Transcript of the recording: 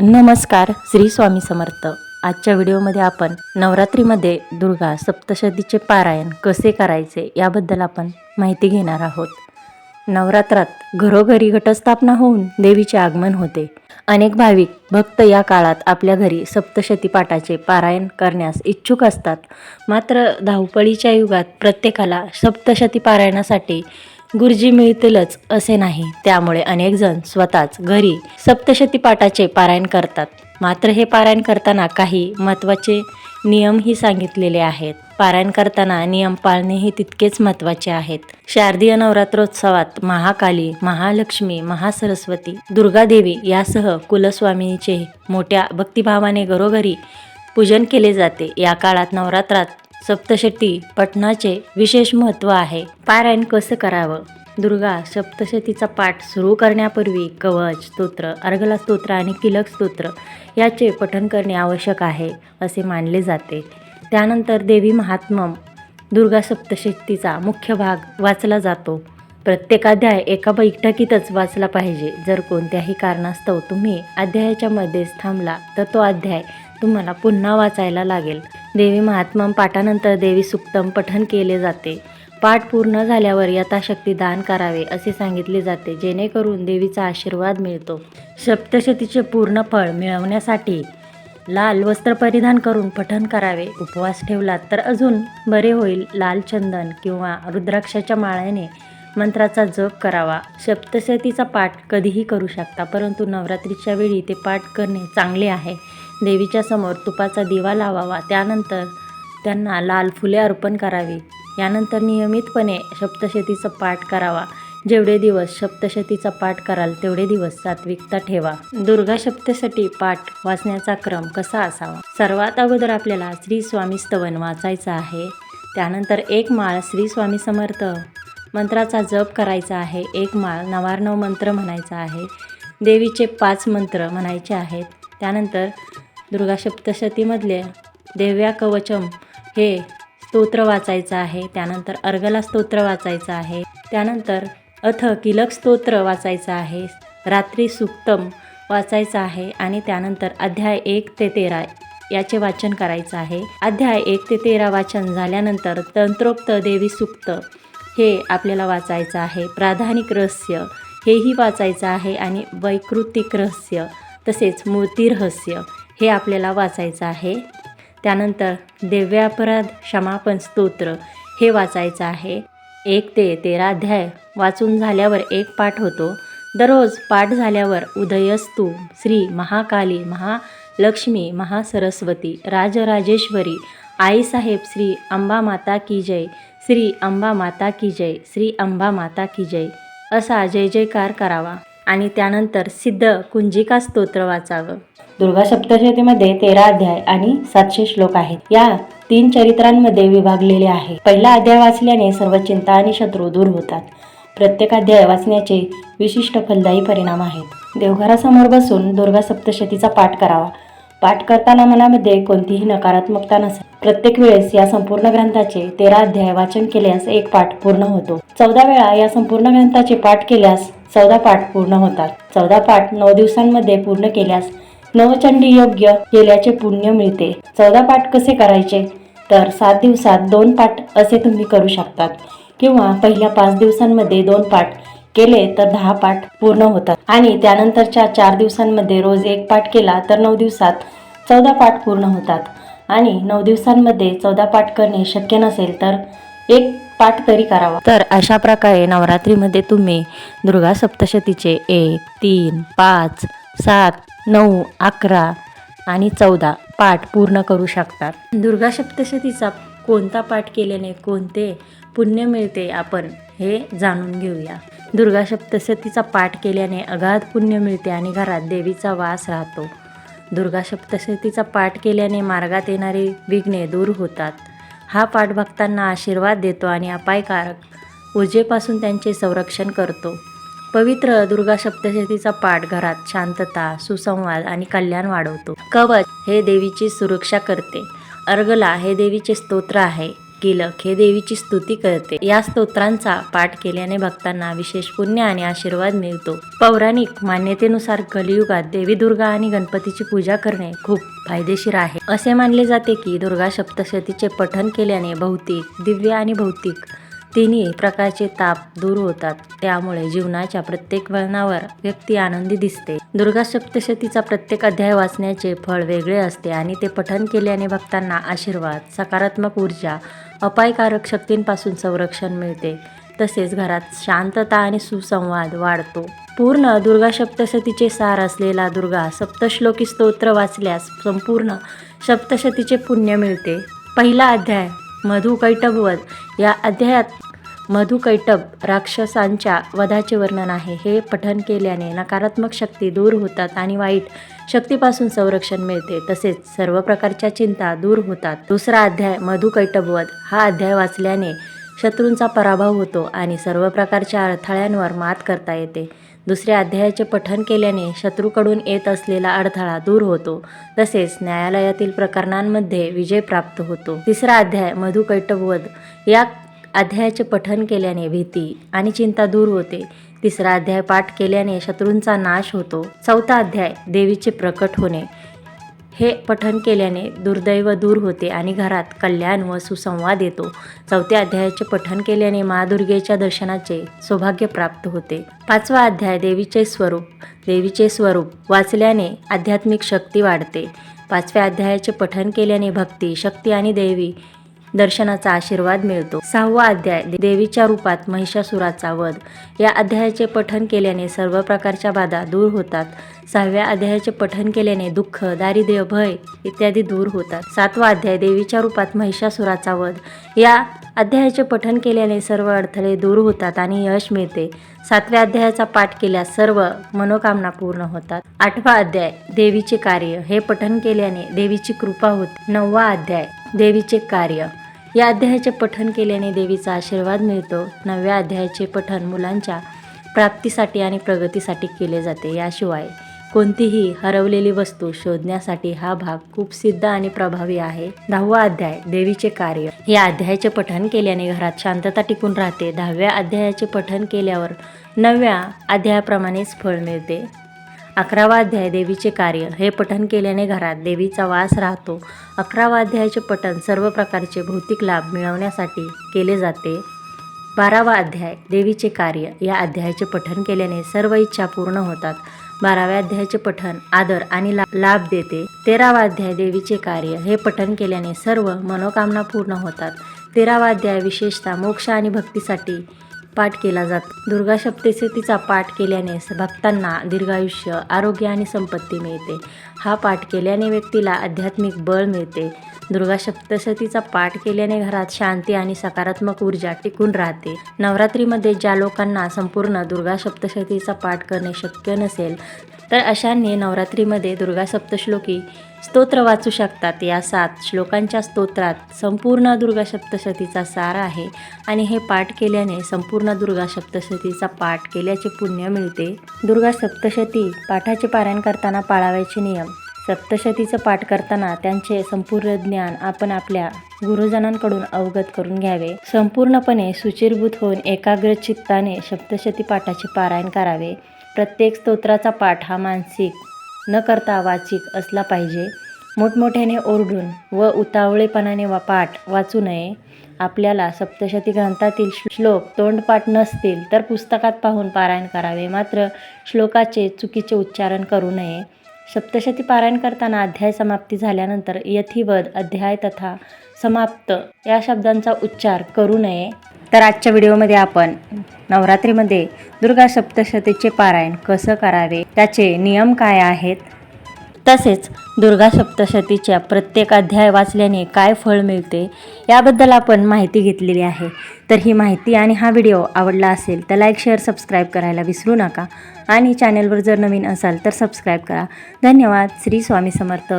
नमस्कार श्री स्वामी समर्थ. आजच्या व्हिडिओमध्ये आपण नवरात्रीमध्ये दुर्गा सप्तशतीचे पारायण कसे करायचे याबद्दल आपण माहिती घेणार आहोत. नवरात्रात घरोघरी घटस्थापना होऊन देवीचे आगमन होते. अनेक भाविक भक्त या काळात आपल्या घरी सप्तशती पाठाचे पारायण करण्यास इच्छुक असतात. मात्र धावपळीच्या युगात प्रत्येकाला सप्तशती पारायणासाठी गुरुजी मिळतीलच असे नाही. त्यामुळे अनेक जण स्वतःच घरी सप्तशती पाठाचे पारायण करतात. मात्र हे पारायण करताना काही महत्त्वाचे नियमही सांगितलेले आहेत. पारायण करताना नियम पाळणेही तितकेच महत्त्वाचे आहेत. शारदीय नवरात्रोत्सवात महाकाली महालक्ष्मी महासरस्वती दुर्गादेवी यासह कुलस्वामींचे मोठ्या भक्तिभावाने घरोघरी पूजन केले जाते. या काळात नवरात्रात सप्तशती पठणाचे विशेष महत्त्व आहे. पारायण कसं करावं? दुर्गा सप्तशतीचा पाठ सुरू करण्यापूर्वी कवच स्तोत्र अर्घला स्तोत्र आणि किलक स्तोत्र याचे पठण करणे आवश्यक आहे असे मानले जाते. त्यानंतर देवी महात्मम दुर्गा सप्तशतीचा मुख्य भाग वाचला जातो. प्रत्येक अध्याय एका बैठकीतच वाचला पाहिजे. जर कोणत्याही कारणास्तव तुम्ही अध्यायाच्या मध्येच थांबला तर तो अध्याय तुम्हाला पुन्हा वाचायला लागेल. देवी महात्मम पाठानंतर देवी सुक्तम पठन केले जाते. पाठ पूर्ण झाल्यावर यथाशक्ती दान करावे असे सांगितले जाते. जेणेकरून देवीचा आशीर्वाद मिळतो. सप्तशतीचे पूर्ण फळ मिळवण्यासाठी लाल वस्त्र परिधान करून पठन करावे. उपवास ठेवला तर अजून बरे होईल. लाल चंदन किंवा रुद्राक्षाच्या माळ्याने मंत्राचा जप करावा. सप्तशतीचा पाठ कधीही करू शकता परंतु नवरात्रीच्या वेळी ते पाठ करणे चांगले आहे. देवीच्या समोर तुपाचा दिवा लावावा. त्यानंतर त्यांना लाल फुले अर्पण करावी. यानंतर नियमितपणे सप्तशतीचा पाठ करावा. जेवढे दिवस सप्तशतीचा पाठ कराल तेवढे दिवस सात्विकता ठेवा. दुर्गा सप्तशती पाठ वाचण्याचा क्रम कसा असावा? सर्वात अगोदर आपल्याला श्री स्वामी स्तवन वाचायचं आहे. त्यानंतर एक माळ श्री स्वामी समर्थ मंत्राचा जप करायचा आहे. एक माळ नवार्णव मंत्र म्हणायचा आहे. देवीचे पाच मंत्र म्हणायचे आहेत. त्यानंतर दुर्गा सप्तशतीमधले देव्या कवचम हे स्तोत्र वाचायचं आहे. त्यानंतर अर्गला स्तोत्र वाचायचं आहे. त्यानंतर अथ किलक स्तोत्र वाचायचं आहे. रात्री सुक्तम वाचायचं आहे आणि त्यानंतर अध्याय एक ते तेरा याचे वाचन करायचं आहे. अध्याय एक ते तेरा वाचन झाल्यानंतर तंत्रोक्त देवी सुक्त हे आपल्याला वाचायचं आहे. प्राधानिक रहस्य हेही वाचायचं आहे आणि वैकृतिक रहस्य तसेच मूर्ती रहस्य हे आपल्याला वाचायचं आहे. त्यानंतर दिव्यापराध क्षमापण स्तोत्र हे वाचायचं आहे. एक ते तेरा अध्याय वाचून झाल्यावर एक पाठ होतो. दररोज पाठ झाल्यावर उदयस्तू श्री महाकाली महालक्ष्मी महासरस्वती राजराजेश्वरी आईसाहेब श्री अंबा माता की जय श्री अंबा माता की जय श्री अंबा माता की जय असा जय जयकार करावा. आणि त्यानंतर सिद्ध कुंजिका स्तोत्र वाचावं. दुर्गा सप्तशतीमध्ये तेरा अध्याय आणि सातशे श्लोक आहेत. या तीन चरित्रांमध्ये विभागलेले आहे. पहिला अध्याय वाचल्याने सर्व चिंता आणि शत्रू दूर होतात. प्रत्येक अध्याय वाचण्याचे विशिष्ट फलदायी परिणाम आहेत. देवघरासमोर बसून दुर्गा सप्तशतीचा पाठ करावा. पाठ करताना मनामध्ये कोणतीही नकारात्मकता नसेल प्रत्येक वेळेस या संपूर्ण ग्रंथाचे तेरा अध्याय वाचन केल्यास एक पाठ पूर्ण होतो. चौदा वेळा या संपूर्ण ग्रंथाचे पाठ केल्यास चौदा पाठ पूर्ण होतात. चौदा पाठ नऊ दिवसांमध्ये पूर्ण केल्यास नवचंडी योग्य केल्याचे पुण्य मिळते. चौदा पाठ कसे करायचे? तर सात दिवसात दोन पाठ असे तुम्ही करू शकतात. किंवा पहिल्या पाच दिवसांमध्ये दोन पाठ केले तर दहा पाठ पूर्ण होतात. आणि त्यानंतरच्या चार दिवसांमध्ये रोज एक पाठ केला तर नऊ दिवसात चौदा पाठ पूर्ण होतात. आणि नऊ दिवसांमध्ये चौदा पाठ करणे शक्य नसेल तर एक पाठ तरी करावा. तर अशा प्रकारे नवरात्रीमध्ये तुम्ही दुर्गा सप्तशतीचे एक तीन पाच सात नऊ अकरा आणि चौदा पाठ पूर्ण करू शकतात दुर्गा सप्तशतीचा कोणता पाठ केल्याने कोणते पुण्य मिळते आपण हे जाणून घेऊया. दुर्गा सप्तशतीचा पाठ केल्याने अगाध पुण्य मिळते आणि घरात देवीचा वास राहतो. दुर्गा सप्तशतीचा पाठ केल्याने मार्गात येणारी विघ्ने दूर होतात. हा पाठ भक्तांना आशीर्वाद देतो आणि अपायकारक ऊर्जेपासून त्यांचे संरक्षण करतो. पवित्र दुर्गा सप्तशतीचा पाठ घरात शांतता सुसंवाद आणि कल्याण वाढवतो. कवच हे देवीची सुरक्षा करते. अर्गला हे देवीचे स्तोत्र आहे. गिलक हे देवीची स्तुती करते या स्तोत्रांचा पाठ केल्याने भक्तांना विशेष पुण्य आणि आशीर्वाद मिळतो पौराणिक मान्यतेनुसार कलियुगात देवी दुर्गा आणि गणपतीची पूजा करणे खूप फायदेशीर आहे असे मानले जाते की दुर्गा सप्तशतीचे पठन केल्याने भौतिक दिव्य आणि भौतिक तिन्ही प्रकारचे ताप दूर होतात त्यामुळे जीवनाच्या प्रत्येक वळणावर व्यक्ती आनंदी दिसते दुर्गा सप्तशतीचा प्रत्येक अध्याय वाचण्याचे फळ वेगळे असते आणि ते पठन केल्याने भक्तांना आशीर्वाद सकारात्मक ऊर्जा अपायकारक शक्तींपासून संरक्षण मिळते. तसेच घरात शांतता आणि सुसंवाद वाढतो. पूर्ण दुर्गा सप्तशतीचे सार असलेला दुर्गा सप्तश्लोकी स्तोत्र वाचल्यास संपूर्ण सप्तशतीचे पुण्य मिळते. पहिला अध्याय मधु कैटभवध या अध्यायात मधुकैटब राक्षसांच्या वधाचे वर्णन आहे. हे पठन केल्याने नकारात्मक शक्ती दूर होतात आणि वाईट शक्तीपासून संरक्षण मिळते. तसेच सर्व प्रकारच्या चिंता दूर होतात. दुसरा अध्याय मधुकैटभवध हा अध्याय वाचल्याने शत्रूंचा पराभव होतो आणि सर्व प्रकारच्या अडथळ्यांवर मात करता येते. दुसऱ्या अध्यायाचे पठन केल्याने शत्रूकडून येत असलेला अडथळा दूर होतो. तसेच न्यायालयातील प्रकरणांमध्ये विजय प्राप्त होतो. तिसरा अध्याय मधुकैटभवध या अध्यायाचे पठन केल्याने भीती आणि चिंता दूर होते. तिसरा अध्याय पाठ केल्याने शत्रूंचा नाश होतो. चौथा अध्याय देवीचे प्रकट होणे. हे पठन केल्याने दुर्दैव दूर होते आणि घरात कल्याण व सुसंवाद येतो. चौथ्या अध्यायाचे पठन केल्याने महादुर्गेच्या दर्शनाचे सौभाग्य प्राप्त होते. पाचवा अध्याय देवीचे स्वरूप. देवीचे स्वरूप वाचल्याने आध्यात्मिक शक्ती वाढते. पाचव्या अध्यायाचे पठन केल्याने भक्ती शक्ती आणि देवी दर्शनाचा आशीर्वाद मिळतो. सहावा अध्याय देवीच्या रूपात महिषासुराचा वध. या अध्यायाचे पठन केल्याने सर्व प्रकारच्या बाधा दूर होतात. सहाव्या अध्यायाचे पठन केल्याने दुःख दारिद्र्य भय इत्यादी दूर होतात. सातवा अध्याय देवीच्या रूपात महिषासुराचा वध. या अध्यायाचे पठन केल्याने सर्व अडथळे दूर होतात आणि यश मिळते. सातव्या अध्यायाचा पाठ केल्यास सर्व मनोकामना पूर्ण होतात. आठवा अध्याय देवीचे कार्य. हे पठन केल्याने देवीची कृपा होते. नववा अध्याय देवीचे कार्य. या अध्यायाचे पठन केल्याने देवीचा आशीर्वाद मिळतो. नवव्या अध्यायाचे पठन मुलांच्या प्राप्तीसाठी आणि प्रगतीसाठी केले जाते. याशिवाय कोणतीही हरवलेली वस्तू शोधण्यासाठी हा भाग खूप सिद्ध आणि प्रभावी आहे. दहावा अध्याय देवीचे कार्य. या अध्यायाचे पठन केल्याने घरात शांतता टिकून राहते. दहाव्या अध्यायाचे पठन केल्यावर नवव्या अध्यायाप्रमाणेच फळ मिळते. अकरावा अध्याय देवीचे कार्य. हे पठन केल्याने घरात देवीचा वास राहतो. अकरावा अध्यायाचे पठन सर्व प्रकारचे भौतिक लाभ मिळवण्यासाठी केले जाते. बारावा अध्याय देवीचे कार्य. या अध्यायाचे पठन केल्याने सर्व इच्छा पूर्ण होतात. बाराव्या अध्यायाचे पठन आदर आणि लाभ देते. तेरावा अध्याय देवीचे कार्य हे पठन केल्याने सर्व मनोकामना पूर्ण होतात. तेरावा अध्याय विशेषतः मोक्ष आणि भक्तीसाठी पाठ केला जातो. दुर्गा सप्तशतीचा पाठ केल्याने भक्तांना दीर्घायुष्य आरोग्य आणि संपत्ती मिळते. हा पाठ केल्याने व्यक्तीला आध्यात्मिक बळ मिळते. दुर्गा सप्तशतीचा पाठ केल्याने घरात शांती आणि सकारात्मक ऊर्जा टिकून राहते. नवरात्रीमध्ये ज्या लोकांना संपूर्ण दुर्गा सप्तशतीचा पाठ करणे शक्य नसेल तर अशांनी नवरात्रीमध्ये दुर्गा सप्तश्लोकी स्तोत्र वाचू शकतात. या सात श्लोकांच्या स्तोत्रात संपूर्ण दुर्गा सप्तशतीचा सार आहे आणि हे पाठ केल्याने संपूर्ण दुर्गा सप्तशतीचा पाठ केल्याचे पुण्य मिळते. दुर्गा सप्तशती पाठाचे पारायण करताना पाळावयाचे नियम. सप्तशतीचं पाठ करताना त्यांचे संपूर्ण ज्ञान आपण आपल्या गुरुजनांकडून अवगत करून घ्यावे. संपूर्णपणे सुचिरभूत होऊन एकाग्र चित्ताने सप्तशती पाठाचे पारायण करावे. प्रत्येक स्तोत्राचा पाठ हा मानसिक न करता वाचिक असला पाहिजे. मोठमोठ्याने ओरडून व उतावळेपणाने वा पाठ वाचू नये. आपल्याला सप्तशती ग्रंथातील श्लोक तोंडपाठ नसतील तर पुस्तकात पाहून पारायण करावे. मात्र श्लोकाचे चुकीचे उच्चारण करू नये. सप्तशती पारायण करताना अध्याय समाप्ती झाल्यानंतर यथिवद अध्याय तथा समाप्त या शब्दांचा उच्चार करू नये. तर आजच्या व्हिडिओमध्ये आपण नवरात्रीमध्ये दुर्गा सप्तशतीचे पारायण कसं करावे? त्याचे नियम काय आहेत? तसेच दुर्गा सप्तशतीच्या प्रत्येक अध्याय वाचल्याने काय फळ मिळते याबद्दल आपण माहिती घेतलेली आहे. तर ही माहिती आणि हा व्हिडिओ आवडला असेल तर लाईक शेअर सबस्क्राईब करायला विसरू नका आणि चॅनलवर जर नवीन असाल तर सबस्क्राईब करा. धन्यवाद. श्री स्वामी समर्थ.